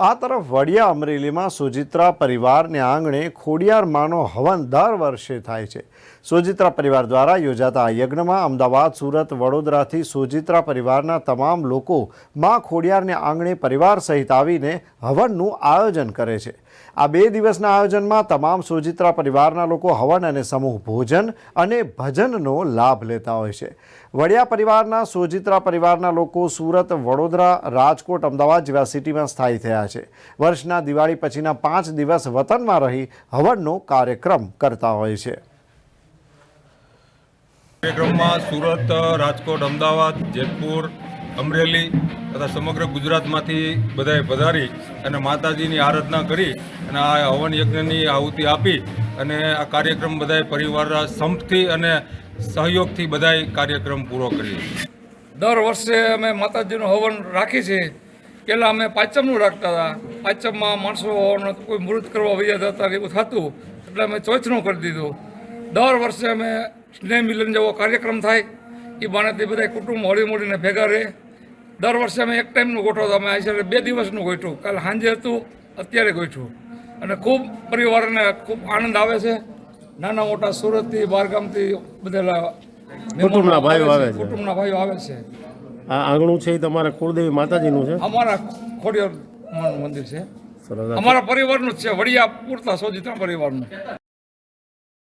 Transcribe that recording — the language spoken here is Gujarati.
આ તરફ વડિયા અમરેલીમાં સુજિત્રા પરિવારને આંગણે ખોડિયારમાંનો હવન દર વર્ષે થાય છે. સુજિત્રા પરિવાર દ્વારા યોજાતા આ યજ્ઞમાં અમદાવાદ, સુરત, વડોદરાથી સુજિત્રા પરિવારના તમામ લોકો માં ખોડિયારને આંગણે પરિવાર સહિત આવીને હવનનું આયોજન કરે છે. આ બે દિવસના આયોજનમાં તમામ સુજિત્રા પરિવારના લોકો હવન અને સમૂહ ભોજન અને ભજનનો લાભ લેતા હોય છે. વડિયા પરિવારના, સુજિત્રા પરિવારના લોકો સુરત, વડોદરા, રાજકોટ, અમદાવાદ જેવા સિટીમાં સ્થાયી થયા છે. વર્ષના દિવાળી પછીના પાંચ દિવસ વતનમાં રહી હવનનો કાર્યક્રમ કરતા હોય છે. કાર્યક્રમમાં સુરત રાજકોટ અમદાવાદ જેતપુર અમરેલી તથા સમગ્ર ગુજરાતમાંથી બધાએ પધારી અને માતાજીની આરાધના કરી અને આ હવન યજ્ઞની આહુતિ આપી અને આ કાર્યક્રમ બધાએ પરિવારના સંપથી અને સહયોગથી બધાએ કાર્યક્રમ પૂરો કર્યો. દર વર્ષે અમે માતાજીનું હવન રાખી છે. પહેલાં અમે પાંચમનું રાખતા હતા. પાંચમમાં માણસો કોઈ મૃત કરવા વૈયા જતા એવું થતું એટલે અમે ચોથનું કરી દીધું. દર વર્ષે અમે સ્નેહ મિલન જેવો કાર્યક્રમ થાય એ બાનેથી બધા કુટુંબ હળી મળીને ભેગા રહે. દર વર્ષે અમે એક ટાઈમનું ગોઠવતા અમે આશરે બે દિવસનું ગોઠવું કાલે સાંજે હતું અત્યારે ગોઠવું અને ખૂબ પરિવારને ખૂબ આનંદ આવે છે. નાના મોટા સુરતથી બહારગામથી બધા કુટુંબના ભાઈઓ આવે છે. કુટુંબના ભાઈઓ આવે છે. આ આંગણું છે એ તમારા કુળદેવી માતાજીનું છે? અમારા ખોડિયાર મંદિર છે. અમારા પરિવારનું જ છે વડિયા પૂરતા સોજીતા પરિવારનું.